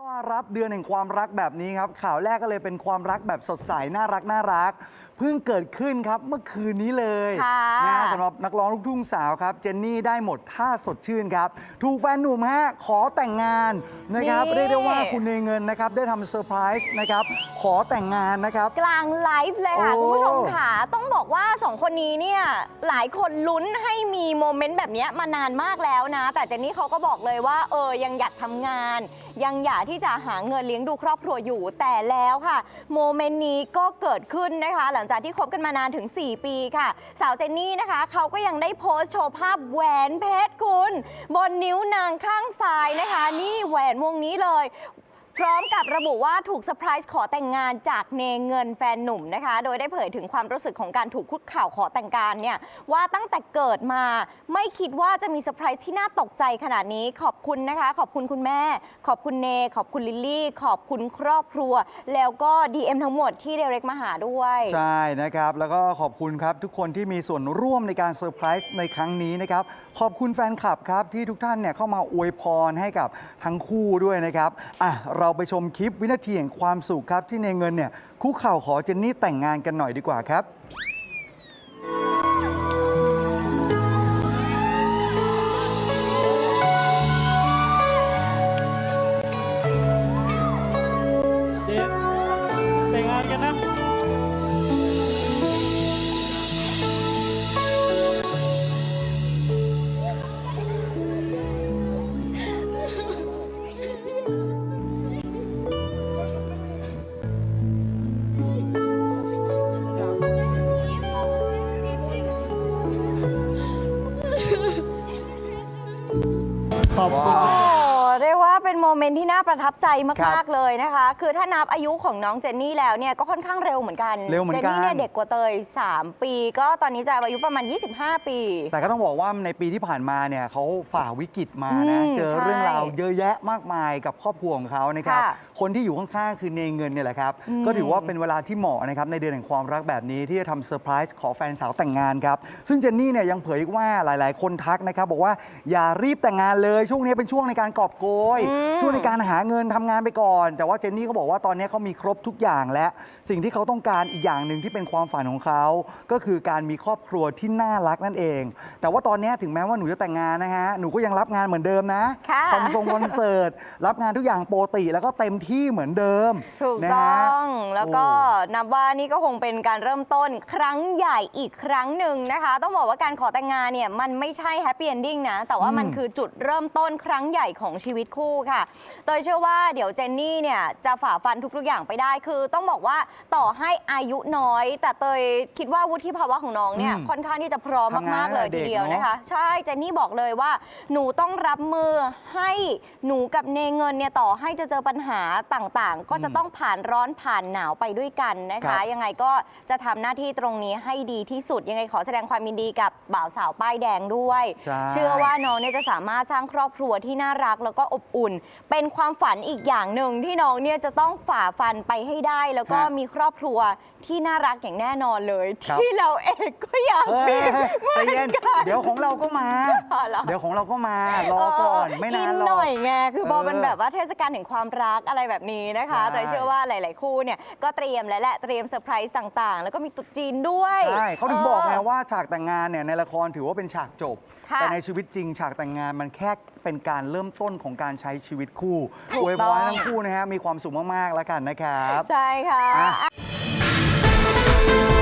ต้อนรับเดือนแห่งความรักแบบนี้ครับ ข่าวแรกก็เลยเป็นความรักแบบสดใสน่ารักน่ารักเพิ่งเกิดขึ้นครับเมื่อคืนนี้เลยค่ะนะฮะสำหรับนักร้องลูกทุ่งสาวครับ เจนนี่ได้หมดท่าสดชื่นครับ ถูกแฟนหนุ่มฮะขอแต่งงานนะครับนี่เรียกได้ว่าคุณเนเงินนะครับได้ทำเซอร์ไพรส์นะครับขอแต่งงานนะครับ กลางไลฟ์เลยค่ะโอ้คุณผู้ชมค่ะ ต้องบอกว่าสองคนนี้เนี่ยหลายคนลุ้นให้มีโมเมนต์แบบเนี้ยมานานมากแล้วนะ แต่เจนนี่เขาก็บอกเลยว่าเออยังอยากทำงานยังอยากที่จะหาเงินเลี้ยงดูครอบครัวอยู่แต่แล้วค่ะ โมเมนต์นี้ก็เกิดขึ้นนะคะ หลังจากที่คบกันมานานถึง 4 ปีค่ะ สาวเจนนี่นะคะ เขาก็ยังได้โพสต์โชว์ภาพแหวนเพชรคุณ บนนิ้วนางข้างซ้ายนะคะ นี่แหวนวงนี้เลย พร้อมกับระบุว่าถูกเซอร์ไพรส์ขอแต่งงานจากเนเงินแฟนหนุ่มนะคะ โดยได้เผยถึงความรู้สึกของการถูกคุกข่าวขอแต่งงานเนี่ยว่าตั้งแต่เกิดมาไม่คิดว่าจะมีเซอร์ไพรส์ที่น่าตกใจขนาดนี้ขอบคุณนะคะ ขอบคุณคุณแม่ ขอบคุณเน ขอบคุณลิลลี่ ขอบคุณครอบครัว แล้วก็ DM ทั้งหมดที่เดเร็กมาหาด้วย ใช่นะครับ แล้วก็ขอบคุณครับทุกคนที่มีส่วนร่วมในการเซอร์ไพรส์ในครั้งนี้นะครับขอบคุณแฟนคลับครับที่ทุกท่านเนี่ยเข้ามาอวยพรให้กับทั้งคู่ด้วยนะครับอะเราไปชมคลิปวินาทีแห่งความสุขครับ ที่ในเงินเนี่ยคู่เข่าขอเจนนี่แต่งงานกันหน่อยดีกว่าครับ ขอบคุณโอ้เรียกว่า เป็นโมเมนต์ที่น่าประทับใจครัมาก บๆ เลยนะคะ คือถ้านับอายุของน้องเจนนี่แล้วเนี่ยก็ค่อนข้างเร็วเหมือนกันเร็วเหมือนกันเจนนี่เนี่ยเด็กกว่าเตย 3 ปี ก็ตอนนี้จะอายุประมาณ 25 ปี แต่ก็ต้องบอกว่าในปีที่ผ่านมาเนี่ยเขาฝ่าวิกฤตมานะ อืมเจอใช่เรื่องราวเยอะแยะมากมายกับครอบครัวของเขานะครับ ค่ะคนที่อยู่ข้างๆ คือเนเงินเนี่ยแหละครับ อืมก็ถือว่าเป็นเวลาที่เหมาะนะครับในเดือนแห่งความรักแบบนี้ที่จะทำเซอร์ไพรส์ขอแฟนสาวแต่งงานครับ ซึ่งเจนนี่เนี่ยยังเผยอีกว่าหลายๆ คนทักนะครับ บอกว่าอย่ารีบแต่งงานเลยช่วงนี้เป็นช่วงในการกอบโกย อืมช่วงในการหาเงินทำงานไปก่อน แต่ว่าเจนนี่เขาบอกว่าตอนนี้เขามีครบทุกอย่างและสิ่งที่เขาต้องการอีกอย่างหนึ่งที่เป็นความฝันของเขา ก็คือการมีครอบครัวที่น่ารักนั่นเอง แต่ว่าตอนนี้ถึงแม้ว่าหนูจะแต่งงานนะฮะหนูก็ยังรับงานเหมือนเดิมนะค่ะคอนทรงคอนเสิร์ตรับงานทุกอย่างปกติแล้วก็เต็มที่เหมือนเดิมถูกนะต้ฮะองแล้วก็นับว่านี่ก็คงเป็นการเริ่มต้นครั้งใหญ่อีกครั้งหนึ่งนะคะ ต้องบอกว่าการขอแต่งงานเนี่ยมันไม่ใช่แฮปปี้เอนดิ้งนะ แต่ว่ามันอืมคือจุดเริ่มต้นครั้งใหญ่ของชีวิตคู่ค่ะโดยเชื่อว่าเดี๋ยวเจนนี่เนี่ยจะฝ่าฟันทุกๆอย่างไปได้ คือต้องบอกว่าต่อให้อายุน้อย แต่เตยคิดว่าวุฒิภาวะของน้องเนี่ยอืมค่อนข้างที่จะพร้อมทำงานมากๆเลยตั้งแต่ทีเดียวเด็กเนอะ นะคะ ใช่เจนนี่บอกเลยว่าหนูต้องรับมือให้หนูกับเนเงินเนี่ยต่อให้จะเจอปัญหาต่างๆ ก็จะอืมต้องผ่านร้อนผ่านหนาวไปด้วยกันนะครัคะ บ ยังไงก็จะทำหน้าที่ตรงนี้ให้ดีที่สุด ยังไงขอแสดงความยินดีกับบ่าวสาวป้ายแดงด้วยใช่เชื่อว่าน้องเนี่ยจะสามารถสร้างครอบครัวที่น่ารักแล้วก็อบอุ่นเป็นความฝันอีกอย่างหนึ่งที่น้องเนี่ยจะต้องฝ่าฟันไปให้ได้ แล้วก็ฮะมีครอบครัวที่น่ารักอย่างแน่นอนเลย ครับ ที่เราเองก็อยากเฮ้ยมีใจเย็นเดี๋ยวของเราก็มา อ๋อเหรอ เดี๋ยวของเราก็มารอก่อนไม่นานหรหอน่กอยไงคือพอเออมันแบบว่าเทศกาลแห่งความรักอะไรแบบนี้นะคะ ใช่แต่เชื่อว่าหลาย ๆ คู่เนี่ยก็เตรียมแล้วแหละเตรียมเซอร์ไพรส์ต่าง ๆ แล้วก็มีตุ๊จีนด้วยใช่เขาถึงบอกไงว่าฉากแต่งงานเนี่ยในละครถือว่าเป็นฉากจบ ค่ะ แต่ในชีวิตจริง ฉากแต่งงานมันแค่เป็นการเริ่มต้นของการใช้ชีวิตคู่ถูกอวยพต้รองให้ทั้งคู่นะฮะมีความสุขมากๆแล้วกันนะครับ ใช่ค่ะ อะ